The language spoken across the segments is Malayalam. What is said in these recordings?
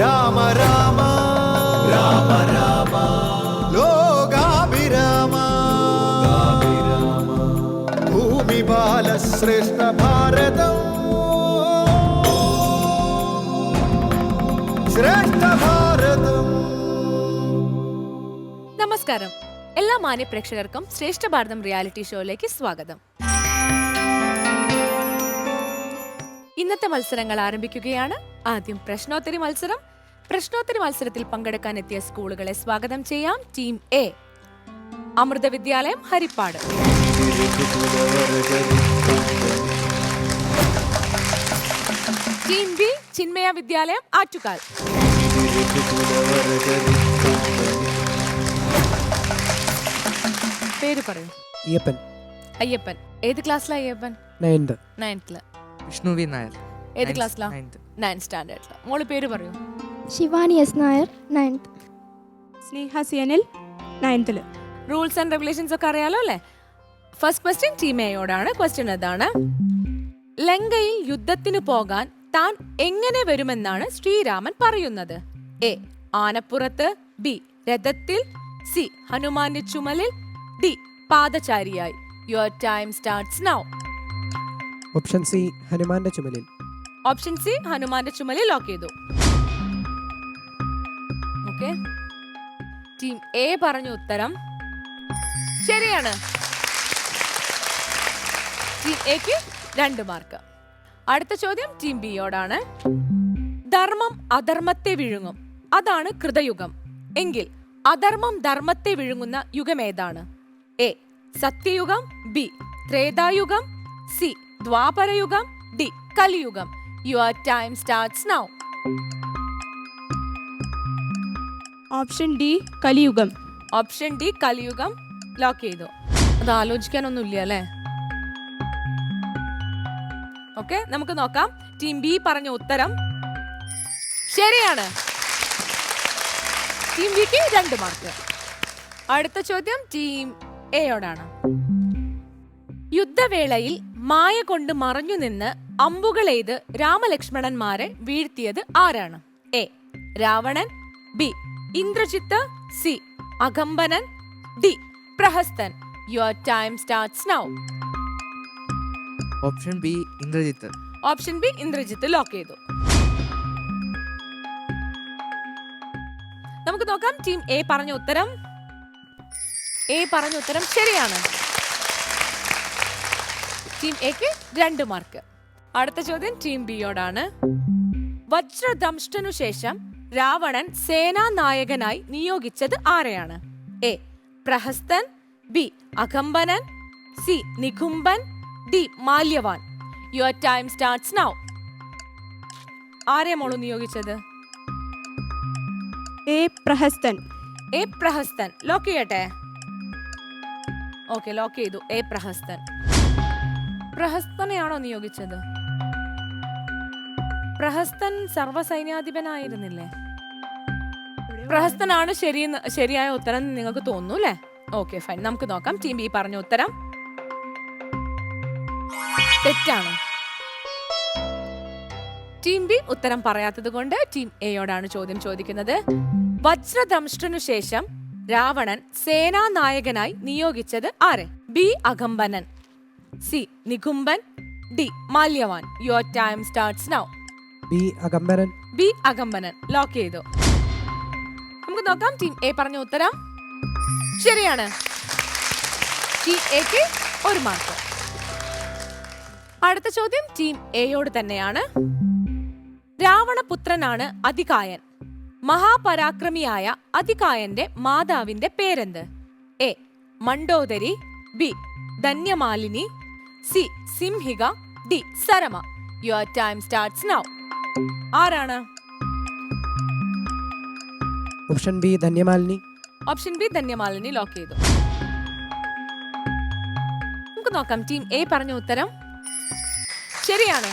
രാമ രാമ. രാമ രാമ ലോകാഭിരാമ. ഭൂമി ബാലശ്രേഷ്ഠ ഭാരതം. ശ്രേഷ്ഠ ഭാരതം. നമസ്കാരം. എല്ലാ മാന്യ പ്രേക്ഷകർക്കും ശ്രേഷ്ഠ ഭാരതം റിയാലിറ്റി ഷോയിലേക്ക് സ്വാഗതം. ഇന്നത്തെ മത്സരങ്ങൾ ആരംഭിക്കുകയാണ്. ആദ്യം പ്രശ്നോത്തരി മത്സരം. പ്രശ്നോത്തരി മത്സരത്തിൽ പങ്കെടുക്കാൻ എത്തിയ സ്കൂളുകളെ സ്വാഗതം ചെയ്യാം ടീം എ. അമൃത വിദ്യാലയം ഹരിപ്പാട്. ടീം ബി ചിന്മയ വിദ്യാലയം ആറ്റുകാൽ. പേര് പറയൂ. അയ്യപ്പൻ. അയ്യപ്പൻ. ഏത് ക്ലാസ്സിലാ അയ്യപ്പൻ? നയൻത് നയൻത്തിൽ വിഷ്ണു വി നായർ. ഏത് ക്ലാസ്സിലാ? നയൻ സ്റ്റാൻഡേർഡ് മോൾ പേര് പറയൂ. Shivani S Nair ninth Sneha C N L നയൻത്തിൽ rules and regulations ഒക്കെ അറിയാലോ അല്ലേ? ഫസ്റ്റ് ക്വസ്റ്റ്യൻ ടീം എയോടാണ് ക്വസ്റ്റ്യൻ അതാണ് ലങ്കയിൽ യുദ്ധത്തിന് പോകാൻ താൻ എങ്ങനെ വരുമെന്നാണ് ശ്രീരാമൻ പറയുന്നത്. എ ആനപ്പുറത്ത്. ബി രഥത്തിൽ. സി ഹനുമാന്റെ ചുമലിൽ. D പാദചാരിയായി. Your time starts now option C ഹനുമാന്റെ ചുമലിൽ. ഓപ്ഷൻ സി ഹനുമാന്റെ ചുമലി ലോക്ക് ചെയ്തു. ഓക്കെ ടീം എ പറഞ്ഞ ഉത്തരം ശരിയാണ്. ടീം എക്ക് രണ്ട് മാർക്ക് അടുത്ത ചോദ്യം ടീം ബിയോടാണ് ധർമ്മം അധർമ്മത്തെ വിഴുങ്ങും. അതാണ് കൃതയുഗം. എങ്കിൽ അധർമ്മം ധർമ്മത്തെ വിഴുങ്ങുന്ന യുഗം ഏതാണ്? എ സത്യയുഗം. ബി ത്രേതായുഗം. സി ദ്വാപരയുഗം. ഡി കലിയുഗം. Your time starts now option D കലിയുഗം option D കലിയുഗം ലോക്ക് ചെയ്തു. അത് ആലോചിക്കാനൊന്നുമില്ല അല്ലേ? ഓക്കെ നമുക്ക് നോക്കാം. ടീം ബി പറഞ്ഞ ഉത്തരം. ശരിയാണ്. ടീം ബിക്ക് രണ്ട് മാർക്ക് അടുത്ത ചോദ്യം ടീം എയോടാണ് യുദ്ധവേളയിൽ മായ കൊണ്ട് മറഞ്ഞു നിന്ന് അമ്പുകളെയ്ത് രാമലക്ഷ്മണന്മാരെ വീഴ്ത്തിയത് ആരാണ്? A. Ravanan. B. Indrajith. C. Akampanan. D. Prahasthan. Your time starts now option B Indrajith. Option B Indrajith lock ചെയ്തു. നമുക്ക് നോക്കാം ടീം എ പറഞ്ഞ ഉത്തരം. എ പറഞ്ഞ ഉത്തരം ശരിയാണ്. ടീം എക്ക് രണ്ട് മാർക്ക് അടുത്ത ചോദ്യം ടീം ബിയോടാണ്. വജ്രദംഷ്ടനു ശേഷം രാവണൻ സേനാനായകനായി നിയോഗിച്ചത് ആരെയാണ്? A. Prahasthan B. Akampanan C. Nikumban D. Malyavan. Your time starts now ആരെ മോളു നിയോഗിച്ചത്? A. Prahasthan. A. Prahasthan. Lock ചെയ്യട്ടെ? ഓക്കെ ലോക്ക് ചെയ്തു. എ. പ്രഹസ്തൻ. പ്രഹസ്തനെയാണോ നിയോഗിച്ചത്? പ്രഹസ്തൻ സർവസൈന്യാധിപനായിരുന്നില്ലേ? പ്രഹസ്തനാണ് ശരി ശരിയായ ഉത്തരം നിങ്ങൾക്ക് തോന്നുന്നു അല്ലേ? ഓക്കെ ഫൈൻ നമുക്ക് നോക്കാം. ടീം ബി പറഞ്ഞ ഉത്തരം. തെറ്റാണ്. ടീം ബി ഉത്തരം പറയാത്തത് കൊണ്ട് ടീം എയോടാണ് ചോദ്യം ചോദിക്കുന്നത്. വജ്രദംഷ്ടനു ശേഷം രാവണൻ സേനാനായകനായി നിയോഗിച്ചത് ആരെ? B Akampanan. C Nikumban D Malyavan. Your time starts now B Akampanan B Akampanan lock ചെയ്തു. നമുക്ക് നോക്കാം. ടീം എ പറഞ്ഞ ഉത്തരം. ശരിയാണ്. ഒരു മാർക്ക് അടുത്ത ചോദ്യം ടീം എയോട് തന്നെയാണ്. രാവണപുത്രനാണ് അതികായൻ മഹാപരാക്രമിയായ അതികായന്റെ മാതാവിന്റെ പേരെന്ത്? A Mandodari. B Dhanyamalini. C Simhika. D Sarama. Your time starts now ആരാണ്? Option B Dhanyamalini. Option B Dhanyamalini lock ചെയ്തു. നമുക്ക് നോക്കാം ടീം എ പറഞ്ഞ ഉത്തരം. ശരിയാണ്.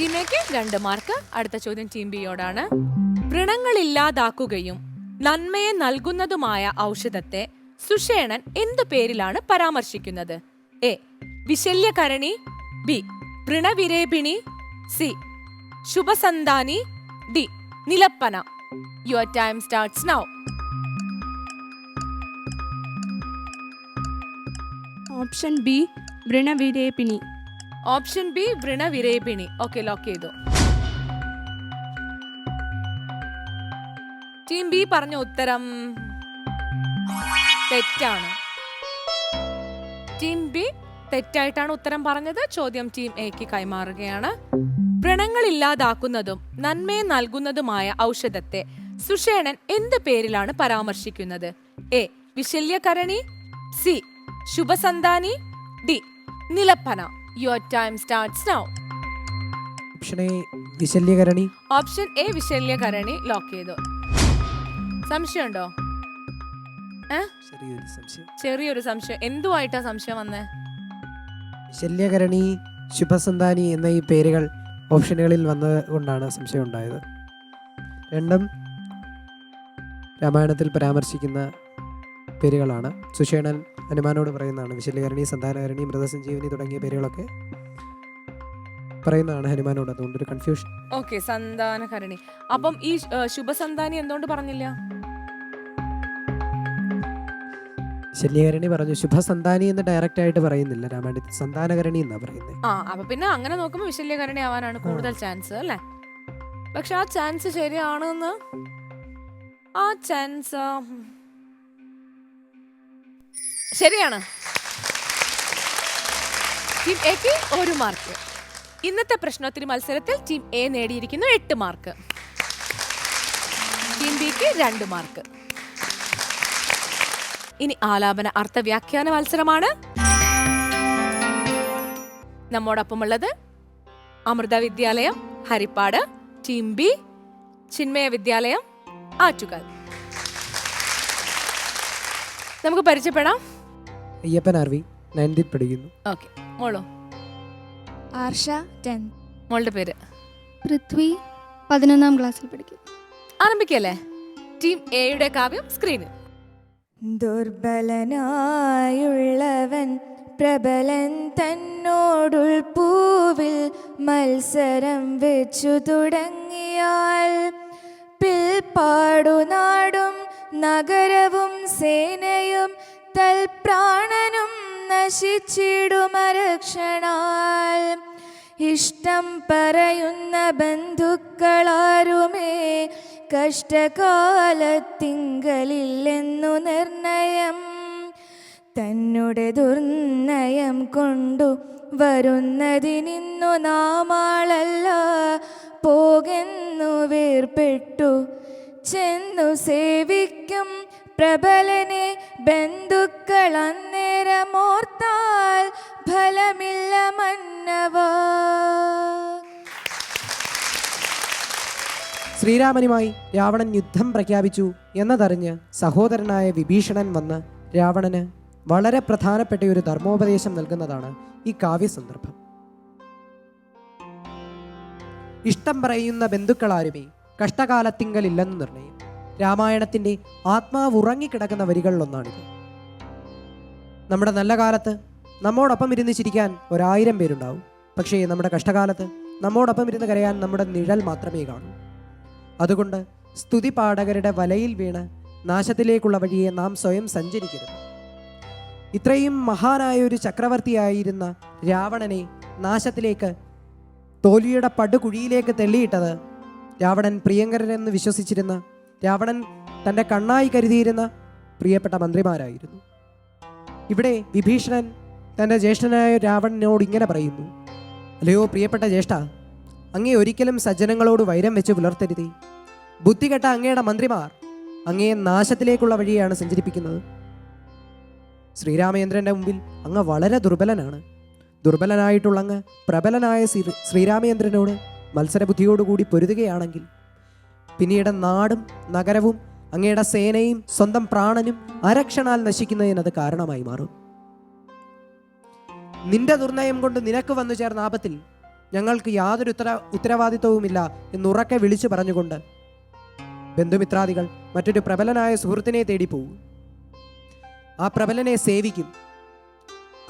ടീം എക്ക് രണ്ട് മാർക്ക്. അടുത്ത ചോദ്യം ടീം ബിയോടാണ്. വ്രണങ്ങളില്ലാതാക്കുകയും നന്മയെ നൽകുന്നതുമായ ഔഷധത്തെ സുഷേണൻ എന്തു പേരിലാണ് പരാമർശിക്കുന്നത്? എ വിശല്യകരണി. ബി വൃണവിരേപിണി സി. ശുഭസന്താനി D. നിലപ്പന. Your time starts now option B വൃണവിരേപിണി option B വൃണവിരേപിണി ഓക്കെ ലോക്ക് ചെയ്തു. ടീം ബി പറഞ്ഞ ഉത്തരം തെറ്റാണ്. ടീം ബി തെറ്റായിട്ടാണ് ഉത്തരം പറഞ്ഞത്. ചോദ്യം ടീം എക്ക് കൈമാറുകയാണ്. വ്രണങ്ങൾ ഇല്ലാതാക്കുന്നതും നന്മയെ നൽകുന്നതുമായ ഔഷധത്തെ സുഷേണൻ എന്ത് പേരിലാണ് പരാമർശിക്കുന്നത്? എ. വിശല്യകരണി. സി. ശുഭസന്താനി. D. നിലപ്പന. Your time starts now option A വിശല്യകരണി. Option A വിശല്യകരണി. ലോക്ക് ചെയ്തു. സംശയമുണ്ടോ? ചെറിയൊരു സംശയം. എന്തുമായിട്ടാ സംശയം വന്നേ? വിശല്യകരണി ശുഭസന്താനി എന്ന ഈ പേരുകൾ ഓപ്ഷനുകളിൽ വന്നത് കൊണ്ടാണ് സംശയം ഉണ്ടായത് രണ്ടും രാമായണത്തിൽ പരാമർശിക്കുന്ന പേരുകളാണ്. സുഷേണൻ ഹനുമാനോട് പറയുന്നതാണ് വിശല്യകരണി സന്താനകരണി മൃതസഞ്ജീവനി തുടങ്ങിയ പേരുകളൊക്കെ പറയുന്നതാണ് ഹനുമാനോട്. അതുകൊണ്ട് ഒരു കൺഫ്യൂഷൻ ഓക്കെ സന്താനകരണി. അപ്പം ഈ ശുഭസന്താനി എന്തുകൊണ്ട് പറഞ്ഞില്ല? ശല്യകരണി പറഞ്ഞു. ശുഭസന്താനി എന്ന് ഡയറക്റ്റ് ആയിട്ട് പറയുന്നില്ല. രാമായണത്തിൽ സന്താനകരണി എന്നാ പറയുന്നത് ആ അപ്പൊ പിന്നെ അങ്ങനെ നോക്കുമ്പോൾ വിശല്യകരണി ആവാനാണ് കൂടുതൽ ചാൻസ് അല്ലേ? പക്ഷെ ആ ചാൻസ് ശരിയാണെന്ന്? ആ ചാൻസ് ശരിയാണ്. ടീം എക്ക് ഒരു മാർക്ക് ഇന്നത്തെ പ്രശ്നോത്തരി മത്സരത്തിൽ ടീം എ നേടിയിരിക്കുന്നു എട്ട് മാർക്ക് ടീം ബിക്ക് രണ്ട് മാർക്ക് ഇനി ആലാപന അർത്ഥവ്യാഖ്യാന മത്സരമാണ്. നമ്മോടൊപ്പമുള്ളത് അമൃത വിദ്യാലയം ഹരിപ്പാട് ടീം ബി ചിന്മയ വിദ്യാലയം ആറ്റുകാൽ. നമുക്ക് പരിചയപ്പെടാം. അയ്യപ്പൻ ആർവി നയൻതിൽ പഠിക്കുന്നു. ഓക്കെ. മോളോ? ആർഷ ടെൻ. മോളുടെ പേര്? പൃഥ്വി പതിനൊന്നാം ക്ലാസ്സിൽ പഠിക്കുന്നു. ആരംഭിക്കല്ലേ? ടീം എയുടെ കാവ്യം സ്ക്രീനിൽ. ദുർബലനായുള്ളവൻ പ്രബലൻ തന്നോടുൾപൂവിൽ മത്സരം വെച്ചു തുടങ്ങിയാൽ പിൽപ്പാടുനാടും നഗരവും സേനയും തൽപ്രാണനും നശിച്ചിടുമരക്ഷണാൽ ഇഷ്ടം പറയുന്ന ബന്ധുക്കളാരുമേ കഷ്ടകാലത്തിങ്കലില്ലെന്നു നിർണയം തന്നെ ദുർനയം കൊണ്ടു വരുന്നതിനിന്നു നാമാളല്ല പോകെന്നു വേർപെട്ടു. ചെന്നു സേവിക്കും പ്രബലനെ ബന്ധുക്കൾ അന്നേരമോർത്താൽ ഫലമില്ല മന്നവാ. ശ്രീരാമനുമായി രാവണൻ യുദ്ധം പ്രഖ്യാപിച്ചു എന്നതറിഞ്ഞ് സഹോദരനായ വിഭീഷണൻ വന്ന് രാവണന് വളരെ പ്രധാനപ്പെട്ട ഒരു ധർമ്മോപദേശം നൽകുന്നതാണ് ഈ കാവ്യസന്ദർഭം. ഇഷ്ടം പറയുന്ന ബന്ധുക്കളാരുമേ കഷ്ടകാലത്തിങ്കലില്ലെന്ന് നിർണയം. രാമായണത്തിന്റെ ആത്മാവ് ഉറങ്ങിക്കിടക്കുന്ന വരികളിലൊന്നാണിത്. നമ്മുടെ നല്ല കാലത്ത് നമ്മോടൊപ്പം ഇരുന്ന് ചിരിക്കാൻ ഒരായിരം പേരുണ്ടാവും. പക്ഷേ നമ്മുടെ കഷ്ടകാലത്ത് നമ്മോടൊപ്പം ഇരുന്ന് കരയാൻ നമ്മുടെ നിഴൽ മാത്രമേ കാണൂ. അതുകൊണ്ട് സ്തുതി പാഠകരുടെ വലയിൽ വീണ് നാശത്തിലേക്കുള്ള വഴിയെ നാം സ്വയം സഞ്ചരിക്കരുത്. ഇത്രയും മഹാനായ ഒരു ചക്രവർത്തിയായിരുന്ന രാവണനെ നാശത്തിലേക്ക് തോലിയുടെ പടുകുഴിയിലേക്ക് തെള്ളിയിട്ടത് രാവണൻ പ്രിയങ്കരനെന്ന് വിശ്വസിച്ചിരുന്ന രാവണൻ തന്റെ കണ്ണായി കരുതിയിരുന്ന പ്രിയപ്പെട്ട മന്ത്രിമാരായിരുന്നു. ഇവിടെ വിഭീഷണൻ തന്റെ ജ്യേഷ്ഠനായ രാവണനോട് ഇങ്ങനെ പറയുന്നു അല്ലയോ പ്രിയപ്പെട്ട ജ്യേഷ്ഠ അങ്ങേ ഒരിക്കലും സജ്ജനങ്ങളോട് വൈരം വെച്ച് പുലർത്തരുതേ. ബുദ്ധികെട്ട അങ്ങയുടെ മന്ത്രിമാർ അങ്ങയെ നാശത്തിലേക്കുള്ള വഴിയാണ് സഞ്ചരിപ്പിക്കുന്നത്. ശ്രീരാമചന്ദ്രന്റെ മുമ്പിൽ അങ്ങ് വളരെ ദുർബലനാണ്. ദുർബലനായിട്ടുള്ള അങ്ങ് പ്രബലനായ ശ്രീ ശ്രീരാമചന്ദ്രനോട് മത്സരബുദ്ധിയോടുകൂടി പൊരുതുകയാണെങ്കിൽ പിന്നീട് നാടും നഗരവും അങ്ങയുടെ സേനയും സ്വന്തം പ്രാണനും അരക്ഷണാൽ നശിക്കുന്നതിനത് കാരണമായി മാറും. നിന്റെ ദുർനയം കൊണ്ട് നിനക്ക് വന്നു ചേർന്ന ആപത്തിൽ ഞങ്ങൾക്ക് യാതൊരു ഉത്തര ഉത്തരവാദിത്വവുമില്ല എന്നുറക്കെ വിളിച്ചു പറഞ്ഞുകൊണ്ട് ബന്ധുമിത്രാദികൾ മറ്റൊരു പ്രബലനായ സുഹൃത്തിനെ തേടി പോകും ആ പ്രബലനെ സേവിക്കും.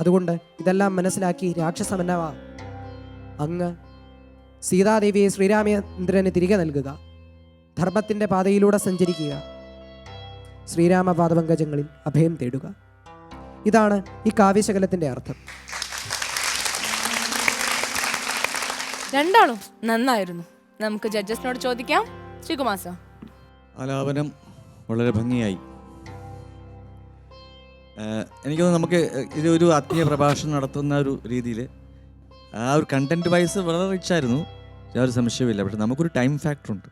അതുകൊണ്ട് ഇതെല്ലാം മനസ്സിലാക്കി രാക്ഷസമന്നവ. അങ്ങ് സീതാദേവിയെ ശ്രീരാമചന്ദ്രന് തിരികെ നൽകുക. ധർമ്മത്തിന്റെ പാതയിലൂടെ സഞ്ചരിക്കുക. ശ്രീരാമ പാദപങ്കജങ്ങളിൽ അഭയം തേടുക. ഇതാണ് ഈ കാവ്യശകലത്തിന്റെ അർത്ഥം. രണ്ടാളും നന്നായിരുന്നു. നമുക്ക് ജഡ്ജസിനോട് ചോദിക്കാം. ശ്രീകുമാസ ആലാപനം വളരെ ഭംഗിയായി. എനിക്ക് നമുക്ക് ഇത് ഒരു ആത്മീയ പ്രഭാഷണം നടത്തുന്ന ഒരു രീതിയിൽ ആ ഒരു കണ്ടന്റ് വൈസ് വളരെ റിച്ച് ആയിരുന്നു. യാതൊരു സംശയമില്ല പക്ഷെ നമുക്കൊരു ടൈം ഫാക്ടറുണ്ട്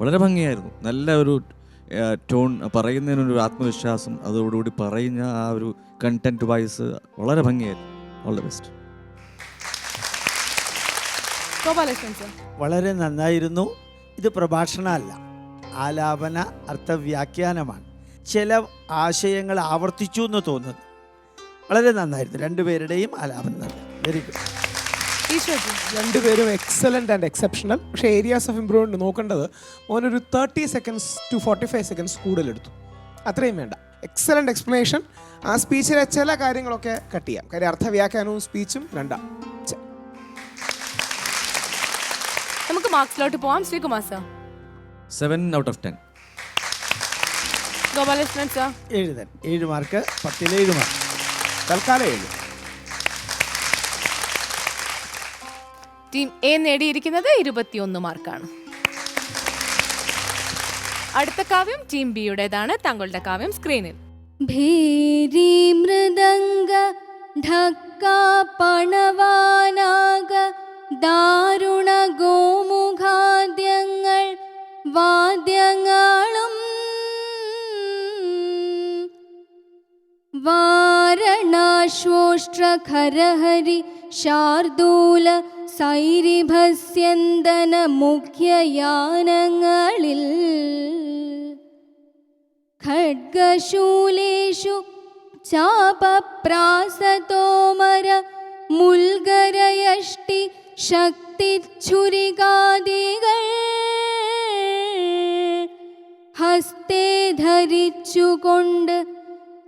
വളരെ ഭംഗിയായിരുന്നു. നല്ല ഒരു ടോൺ പറയുന്നതിനൊരു ആത്മവിശ്വാസം അതോടുകൂടി പറയുന്ന ആ ഒരു കണ്ടന്റ് വൈസ് വളരെ ഭംഗിയായിരുന്നു. ഓൾ ദ ബെസ്റ്റ് വളരെ നന്നായിരുന്നു. ഇത് പ്രഭാഷണമല്ല ആലാപന അർത്ഥവ്യാഖ്യാനമാണ്. ചില ആശയങ്ങൾ ആവർത്തിച്ചു എന്ന് തോന്നുന്നു. വളരെ നന്നായിരുന്നു. രണ്ടുപേരുടെയും ആലാപനം വെരി ഗുഡ് രണ്ടുപേരും എക്സലന്റ് ആൻഡ് എക്സെപ്ഷണൽ പക്ഷേ ഏരിയാസ് ഓഫ് ഇമ്പ്രൂവ്മെന്റ് നോക്കേണ്ടത് മോനൊരു thirty seconds to forty five seconds കൂടുതലെടുത്തു. അത്രയും വേണ്ട. എക്സലന്റ് എക്സ്പ്ലനേഷൻ ആ സ്പീച്ചിലെ ചില കാര്യങ്ങളൊക്കെ കട്ട് ചെയ്യാം. കാര്യം അർത്ഥവ്യാഖ്യാനവും സ്പീച്ചും രണ്ടാം. മാർക്സിലോട്ട് പോവാം Sreekumar sir seven out of ten Gopalakrishnan sir എഴുതാൻ ഏഴ് മാർക്ക് പത്തിൽ ഏഴ് മാർക്ക് തൽക്കാലം ഏഴ് ടീം എ നേടിയിരിക്കുന്നത് ഇരുപത്തിയൊന്ന് മാർക്കാണ് അടുത്ത കാവ്യം ടീം ബിയുടേതാണ് താങ്കളുടെ കാവ്യം സ്ക്രീനിൽ ഭേരി മൃദംഗ ढक्का പണവാനാക ദാരുണ ഗോമുഖാദ്യങ്ങൾ വാരണാശ്വോഷ്ട്രഖരഹരി ശാർദൂല സൈരിഭസ്യന്തന മുഖ്യയാനങ്ങളിൽ खड्गशूलेषु चापप्रासतोमर മുൽഗരയഷ്ടി ശക്തിച്ഛുരികാദികൾ ഹസ്തേ ധരിച്ചുകൊണ്ട്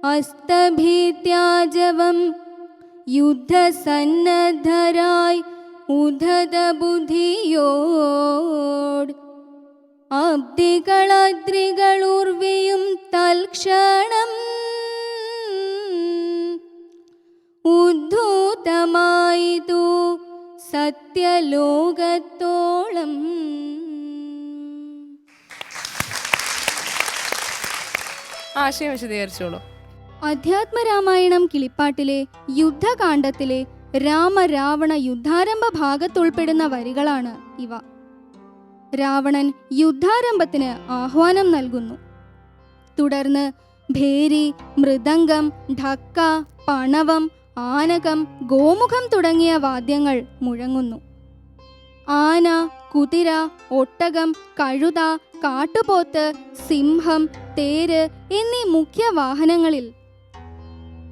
അസ്തഭീത്യാജവം യുദ്ധസന്നദ്ധരായി ഉദ്ധത ബുദ്ധിയോട് അബ്ദികളദ്രികളുർവിയും തൽക്ഷണം ഉദ്ധൂതമായിതു സത്യലോകത്തോളം. ആശയം വിശദീകരിച്ചോളൂ. അധ്യാത്മരാമായണം കിളിപ്പാട്ടിലെ യുദ്ധകാണ്ഡത്തിലെ രാമരാവണ യുദ്ധാരംഭ ഭാഗത്തുൾപ്പെടുന്ന വരികളാണ് ഇവ. രാവണൻ യുദ്ധാരംഭത്തിന് ആഹ്വാനം നൽകുന്നു. തുടർന്ന് ഭേരി മൃദംഗം ഢക്ക പണവം ആനകം ഗോമുഖം തുടങ്ങിയ വാദ്യങ്ങൾ മുഴങ്ങുന്നു. ആന കുതിര ഒട്ടകം കഴുത കാട്ടുപോത്ത് സിംഹം തേര് എന്നീ മുഖ്യ വാഹനങ്ങളിൽ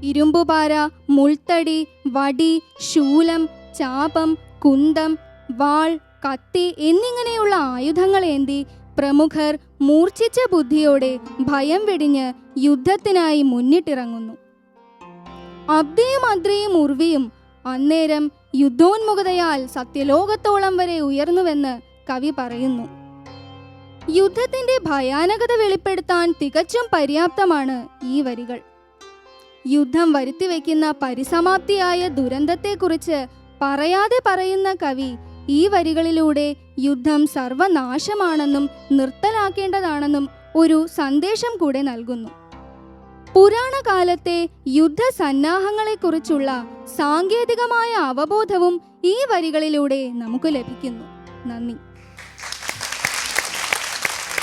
ഇരുമ്പുപാര മുൾത്തടി വടി ശൂലം ചാപം കുന്തം വാൾ കത്തി എന്നിങ്ങനെയുള്ള ആയുധങ്ങളേന്തി പ്രമുഖർ മൂർച്ഛിച്ച ബുദ്ധിയോടെ ഭയം വെടിഞ്ഞ് യുദ്ധത്തിനായി മുന്നിട്ടിറങ്ങുന്നു. അബ്ദിയും അദ്രിയും ഉർവിയും അന്നേരം യുദ്ധോന്മുഖതയാൽ സത്യലോകത്തോളം വരെ ഉയർന്നുവെന്ന് കവി പറയുന്നു. യുദ്ധത്തിന്റെ ഭയാനകത വെളിപ്പെടുത്താൻ തികച്ചും പര്യാപ്തമാണ് ഈ വരികൾ. യുദ്ധം വരുത്തിവെക്കുന്ന പരിസമാപ്തിയായ ദുരന്തത്തെക്കുറിച്ച് പറയാതെ പറയുന്ന കവി ഈ വരികളിലൂടെ യുദ്ധം സർവനാശമാണെന്നും നിർത്തലാക്കേണ്ടതാണെന്നും ഒരു സന്ദേശം കൂടെ നൽകുന്നു. പുരാണകാലത്തെ യുദ്ധസന്നാഹങ്ങളെക്കുറിച്ചുള്ള സാങ്കേതികമായ അവബോധവും ഈ വരികളിലൂടെ നമുക്ക് ലഭിക്കുന്നു. നന്ദി.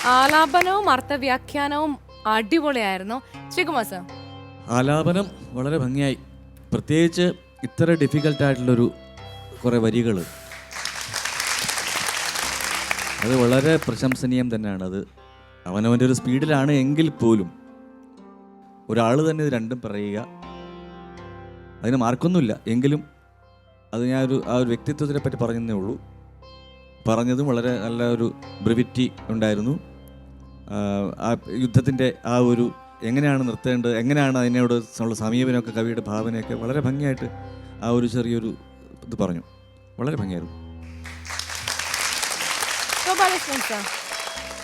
ആലാപനവും അർത്ഥവ്യാഖ്യാനവും അടിപൊളിയായിരുന്നു. സർ. ആലാപനം വളരെ ഭംഗിയായി. പ്രത്യേകിച്ച് ഇത്ര ഡിഫിക്കൽട്ടായിട്ടുള്ളൊരു കുറേ വരികൾ അത് വളരെ പ്രശംസനീയം തന്നെയാണ്. അത് അവനവന്റെ ഒരു സ്പീഡിലാണ് എങ്കിൽ പോലും ഒരാൾ തന്നെ ഇത് രണ്ടും പറയുക. അതിന് മാർക്കൊന്നുമില്ല. എങ്കിലും അത് ഞാൻ ഒരു ആ ഒരു വ്യക്തിത്വത്തിനെ പറ്റി പറഞ്ഞതേ ഉള്ളൂ. പറഞ്ഞതും വളരെ നല്ല ഒരു ബ്രിവിറ്റി ഉണ്ടായിരുന്നു. ആ, യുദ്ധത്തിന്റെ ആ ഒരു എങ്ങനെയാണ് നിർത്തേണ്ടത്? എങ്ങനെയാണ് അതിനോട് ഉള്ള സമീപനമൊക്കെ കവിയുടെ ഭാവനയൊക്കെ വളരെ ഭംഗിയായിട്ട് ആ ഒരു ചെറിയൊരു ഇത് പറഞ്ഞു. വളരെ ഭംഗിയായിരുന്നു. ആ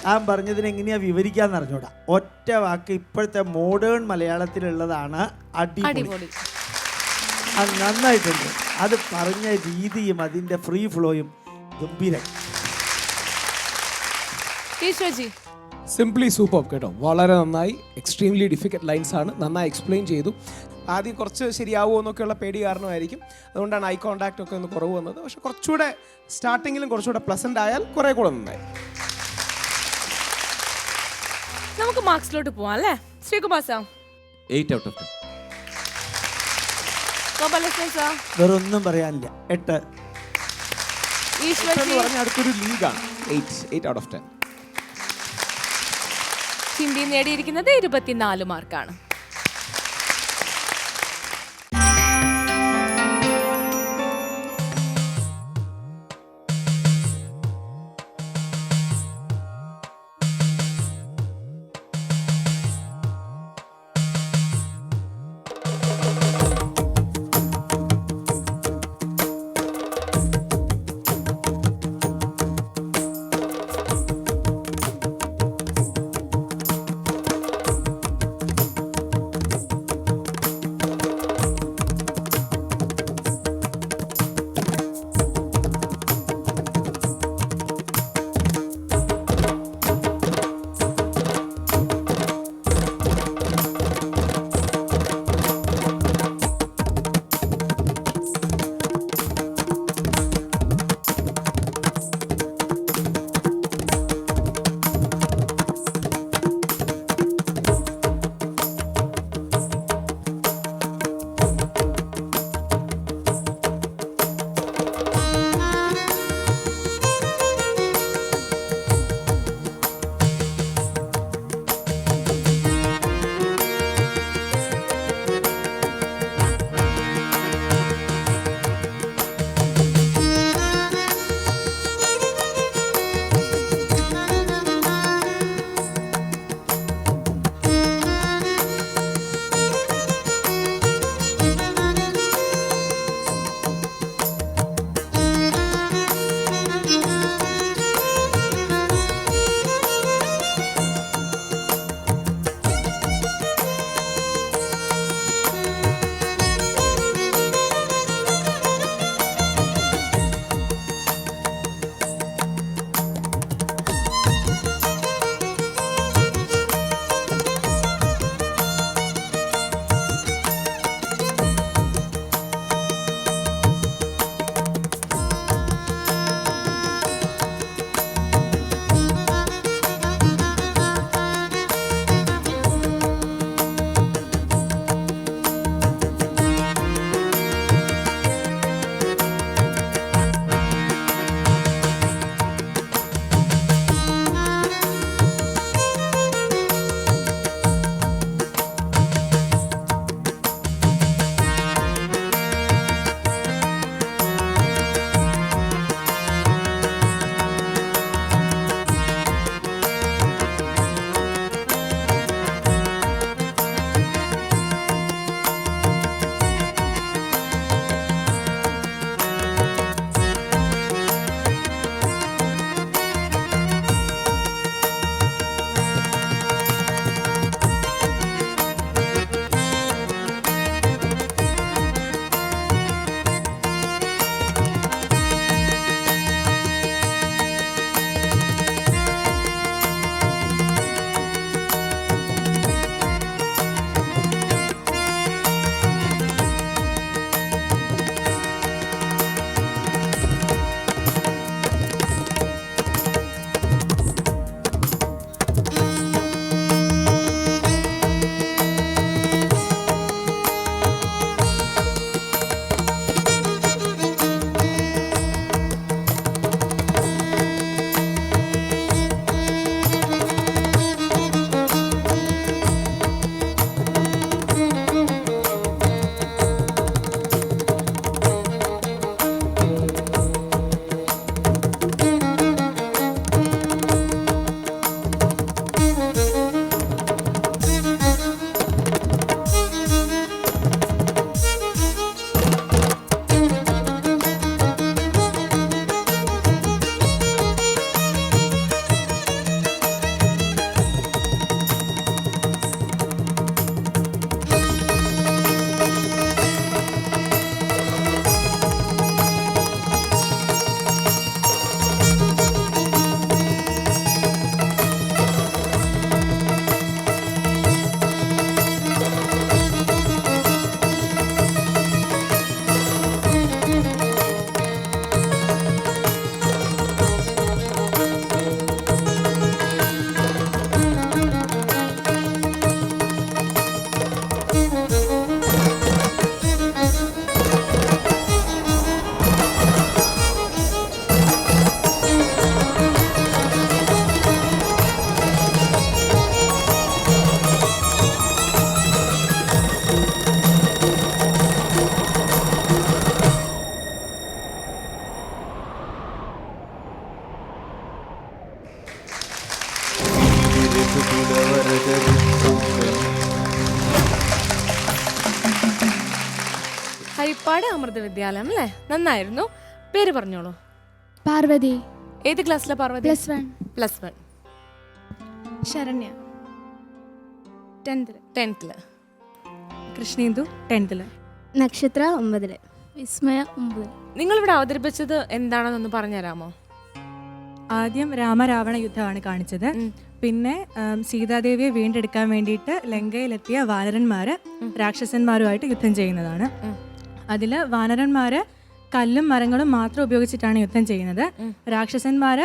ഞാൻ പറഞ്ഞതിന് എങ്ങനെയാ വിവരിക്കാന്ന് അറിഞ്ഞൂടാ. ഒറ്റ വാക്ക് ഇപ്പോഴത്തെ മോഡേൺ മലയാളത്തിലുള്ളതാണ് അടിപൊളി. അടിപൊളി. അത് നന്നായിട്ടുണ്ട്. അത് പറഞ്ഞ രീതിയും അതിന്റെ ഫ്രീ ഫ്ലോയും ഗംഭീരം. സിംപ്ലി സൂപ്പർ കേട്ടോ വളരെ നന്നായി എക്സ്ട്രീംലി ഡിഫിക്കൽട്ട് ലൈൻസ് ആണ്. നന്നായി എക്സ്പ്ലെയിൻ ചെയ്തു. ആദ്യം കുറച്ച് ശരിയാവുമോ എന്നൊക്കെയുള്ള പേടി കാരണമായിരിക്കും. അതുകൊണ്ടാണ് ഐ കോണ്ടാക്ട് ഒക്കെ ഒന്ന് കുറവ് വന്നത്. പക്ഷെ കുറച്ചുകൂടെ സ്റ്റാർട്ടിങ്ങിലും കുറച്ചുകൂടെ പ്ലസന്റ് ആയാൽ കുറേ കൂടെ നന്നായി. നമുക്ക് മാർക്സിലോട്ട് പോവാം അല്ലേ? Sreekumar sir. Eight out of sir. വേറൊന്നും പറയാനില്ല. എട്ട്. ഈശ്വജി പറഞ്ഞ അടുത്തൊരു ലീഗാണ്. Eight eight out of ten ചിന്തി നേടിയിരിക്കുന്നത് ഇരുപത്തിനാല് മാർക്കാണ് വിദ്യാലയം അല്ലേ? നന്നായിരുന്നു. പേര് പറഞ്ഞോളൂ. പാർവതി. ഏത് ക്ലാസ്സിലെ Parvathi? Plus one. Plus one. Saranya. ടെൻത്തിൽ ടെൻത്തിൽ. കൃഷ്ണേന്ദു ടെൻത്തിൽ നക്ഷത്ര ഒമ്പതിൽ. വിസ്മയ ഒമ്പതിൽ നിങ്ങളിവിടെ അവതരിപ്പിച്ചത് എന്താണെന്നൊന്ന് പറഞ്ഞുതരാമോ? ആദ്യം രാമരാവണ യുദ്ധമാണ് കാണിച്ചത്. പിന്നെ സീതാദേവിയെ വീണ്ടെടുക്കാൻ വേണ്ടിയിട്ട് ലങ്കയിലെത്തിയ വാനരന്മാര് രാക്ഷസന്മാരുമായിട്ട് യുദ്ധം ചെയ്യുന്നതാണ്. അതിൽ വാനരന്മാർ കല്ലും മരങ്ങളും മാത്രം ഉപയോഗിച്ചിട്ടാണ് യുദ്ധം ചെയ്യുന്നത്. രാക്ഷസന്മാർ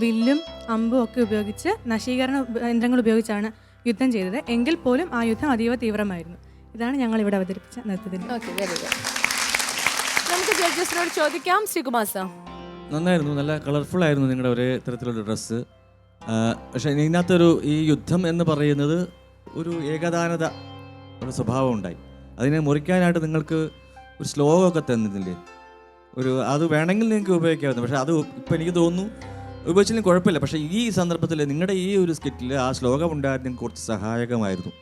വില്ലും അമ്പും ഒക്കെ ഉപയോഗിച്ച് നശീകരണ യന്ത്രങ്ങൾ ഉപയോഗിച്ചാണ് യുദ്ധം ചെയ്തത്. എങ്കിൽ പോലും ആ യുദ്ധം അതീവ തീവ്രമായിരുന്നു. ഇതാണ് ഞങ്ങൾ ഇവിടെ അവതരിപ്പിച്ച നൃത്തത്തിന് ഓക്കെ വെരി ഗുഡ് നമുക്ക് ജഡ്ജസിനോട് ചോദിക്കാം ശ്രീകുമാർ സാർ. നന്നായിരുന്നു നല്ല കളർഫുൾ ആയിരുന്നു നിങ്ങളുടെ ഒരേ തരത്തിലുള്ള ഡ്രസ്സ് പക്ഷെ ഇതിനകത്തൊരു ഈ യുദ്ധം എന്ന് പറയുന്നത് ഒരു ഏകദാനത ഒരു സ്വഭാവം ഉണ്ടായി. അതിനെ മുറിക്കാനായിട്ട് നിങ്ങൾക്ക് ഒരു ശ്ലോകമൊക്കെ തന്നിട്ടില്ലേ ഒരു അത് വേണമെങ്കിൽ നിങ്ങൾക്ക് ഉപയോഗിക്കാമായിരുന്നു. പക്ഷേ അത് ഇപ്പം എനിക്ക് തോന്നുന്നു ഉപയോഗിച്ചാലും കുഴപ്പമില്ല. പക്ഷേ ഈ സന്ദർഭത്തിൽ നിങ്ങളുടെ ഈ ഒരു സ്കിറ്റിൽ ആ ശ്ലോകം ഉണ്ടായിരുന്നെങ്കിൽ കുറച്ച് സഹായകമായിരുന്നു.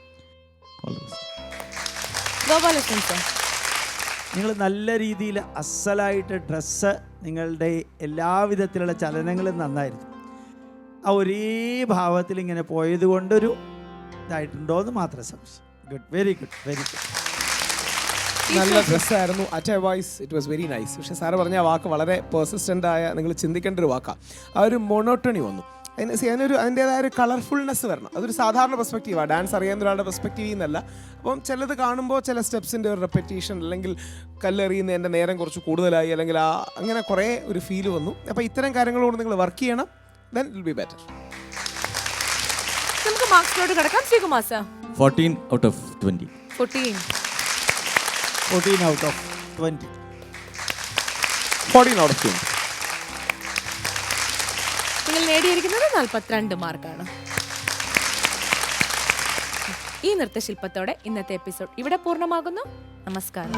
നിങ്ങൾ നല്ല രീതിയിൽ അസലായിട്ട് ഡ്രസ്സ് നിങ്ങളുടെ എല്ലാവിധത്തിലുള്ള ചലനങ്ങളും നന്നായിരുന്നു. ആ ഒരേ ഭാവത്തിൽ ഇങ്ങനെ പോയത് കൊണ്ടൊരു ഇതായിട്ടുണ്ടോ എന്ന് മാത്രം സംശയം. Good very good very good നല്ല ഡ്രസ്സായിരുന്നു otherwise it was very nice പക്ഷേ സാറ് പറഞ്ഞ ആ വാക്ക് വളരെ പെർസിസ്റ്റന്റ് ആയ നിങ്ങൾ ചിന്തിക്കേണ്ട ഒരു വാക്കാണ് ആ ഒരു മൊണോട്ടണി വന്നു. അതിന് സി അതിനൊരു അതിന്റെതായ ഒരു കളർഫുൾനെസ് വരണം. അതൊരു സാധാരണ പെർസ്പെക്റ്റീവാണ് ഡാൻസ് അറിയാവുന്ന ഒരാളുടെ പെർസ്പെക്റ്റീവ് എന്നല്ല അപ്പം ചിലത് കാണുമ്പോൾ ചില സ്റ്റെപ്സിന്റെ ഒരു റെപ്പറ്റീഷൻ അല്ലെങ്കിൽ കല്ലെറിയുന്ന എന്റെ നേരം കുറച്ച് കൂടുതലായി അല്ലെങ്കിൽ ആ അങ്ങനെ കുറേ ഒരു ഫീൽ വന്നു. അപ്പോൾ ഇത്തരം കാര്യങ്ങളോട് നിങ്ങൾ വർക്ക് ചെയ്യണം. ദെൻ വിൽ ബി ബെറ്റർ നമുക്ക് മാർക്സിലോട്ട് കിടക്കാം. Sreekumar sir. 14 out of twenty fourteen fourteen out of twenty fourteen out of twenty നിങ്ങൾ നേടിയിരിക്കുന്നത് നാൽപ്പത്തിരണ്ട് മാർക്കാണ്. ഈ നൃത്തശില്പത്തോടെ ഇന്നത്തെ എപ്പിസോഡ് ഇവിടെ പൂർണമാകുന്നു. നമസ്കാരം.